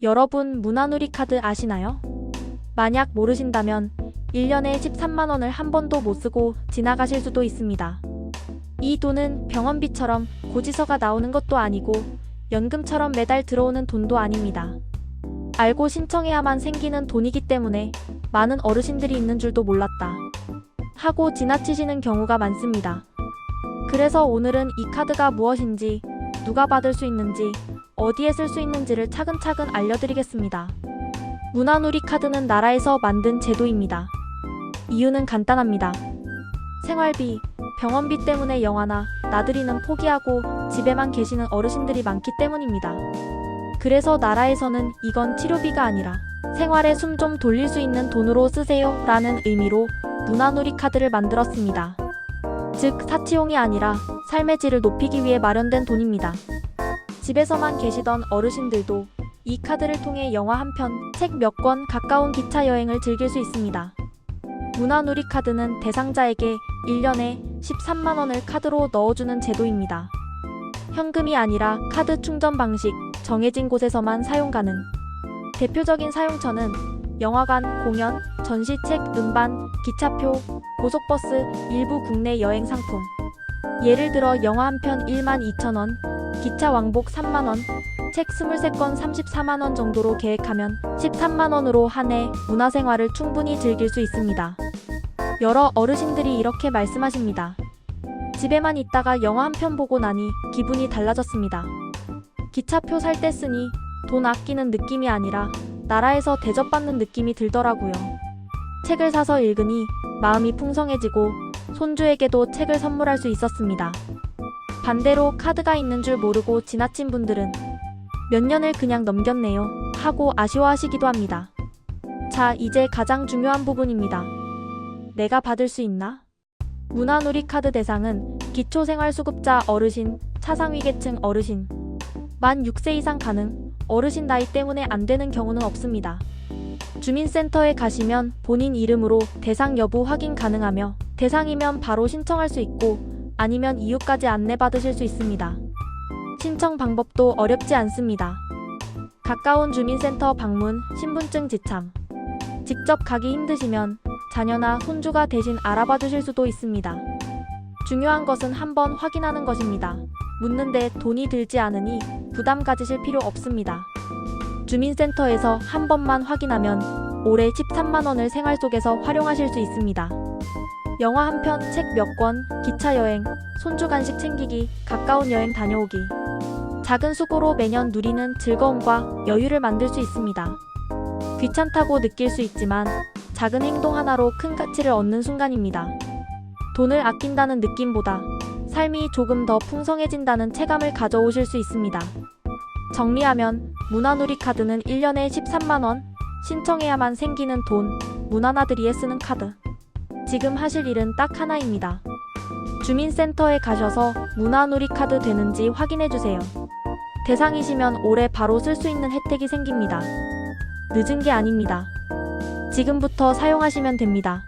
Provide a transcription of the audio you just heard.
여러분 문화누리 카드 아시나요? 만약 모르신다면 1년에 13만원을 한 번도 못 쓰고 지나가실 수도 있습니다. 이 돈은 병원비처럼 고지서가 나오는 것도 아니고 연금처럼 매달 들어오는 돈도 아닙니다. 알고 신청해야만 생기는 돈이기 때문에 많은 어르신들이 있는 줄도 몰랐다. 하고 지나치시는 경우가 많습니다. 그래서 오늘은 이 카드가 무엇인지, 누가 받을 수 있는지, 어디에 쓸 수 있는지를 차근차근 알려드리겠습니다. 문화누리 카드는 나라에서 만든 제도입니다. 이유는 간단합니다. 생활비, 병원비 때문에 영화나 나들이는 포기하고 집에만 계시는 어르신들이 많기 때문입니다. 그래서 나라에서는 이건 치료비가 아니라 생활에 숨 좀 돌릴 수 있는 돈으로 쓰세요 라는 의미로 문화누리 카드를 만들었습니다. 즉, 사치용이 아니라 삶의 질을 높이기 위해 마련된 돈입니다. 집에서만 계시던 어르신들도 이 카드를 통해 영화 한 편, 책 몇 권, 가까운 기차 여행을 즐길 수 있습니다. 문화누리 카드는 대상자에게 1년에 13만원을 카드로 넣어주는 제도입니다. 현금이 아니라 카드 충전 방식, 정해진 곳에서만 사용 가능. 대표적인 사용처는 영화관, 공연, 전시책, 음반, 기차표, 고속버스, 일부 국내 여행 상품. 예를 들어 영화 한 편 1만 2천원, 기차 왕복 3만원, 책 23권 34만원 정도로 계획하면 13만원으로 한 해 문화생활을 충분히 즐길 수 있습니다. 여러 어르신들이 이렇게 말씀하십니다. 집에만 있다가 영화 한 편 보고 나니 기분이 달라졌습니다. 기차표 살 때 쓰니 돈 아끼는 느낌이 아니라 나라에서 대접받는 느낌이 들더라고요. 책을 사서 읽으니 마음이 풍성해지고 손주에게도 책을 선물할 수 있었습니다. 반대로 카드가 있는 줄 모르고 지나친 분들은 몇 년을 그냥 넘겼네요 하고 아쉬워하시기도 합니다. 자, 이제 가장 중요한 부분입니다. 내가 받을 수 있나? 문화누리 카드 대상은 기초생활수급자 어르신, 차상위계층 어르신, 만 6세 이상 가능, 어르신 나이 때문에 안 되는 경우는 없습니다. 주민센터에 가시면 본인 이름으로 대상 여부 확인 가능하며 대상이면 바로 신청할 수 있고 아니면 이유까지 안내받으실 수 있습니다. 신청 방법도 어렵지 않습니다. 가까운 주민센터 방문, 신분증 지참. 직접 가기 힘드시면 자녀나 손주가 대신 알아봐 주실 수도 있습니다. 중요한 것은 한번 확인하는 것입니다. 묻는데 돈이 들지 않으니 부담 가지실 필요 없습니다. 주민센터에서 한 번만 확인하면 올해 13만원을 생활 속에서 활용하실 수 있습니다. 영화 한 편, 책 몇 권, 기차 여행, 손주 간식 챙기기, 가까운 여행 다녀오기. 작은 수고로 매년 누리는 즐거움과 여유를 만들 수 있습니다. 귀찮다고 느낄 수 있지만 작은 행동 하나로 큰 가치를 얻는 순간입니다. 돈을 아낀다는 느낌보다 삶이 조금 더 풍성해진다는 체감을 가져오실 수 있습니다. 정리하면 문화누리 카드는 1년에 13만원, 신청해야만 생기는 돈, 문화나들이에 쓰는 카드. 지금 하실 일은 딱 하나입니다. 주민센터에 가셔서 문화누리 카드 되는지 확인해 주세요. 대상이시면 올해 바로 쓸 수 있는 혜택이 생깁니다. 늦은 게 아닙니다. 지금부터 사용하시면 됩니다.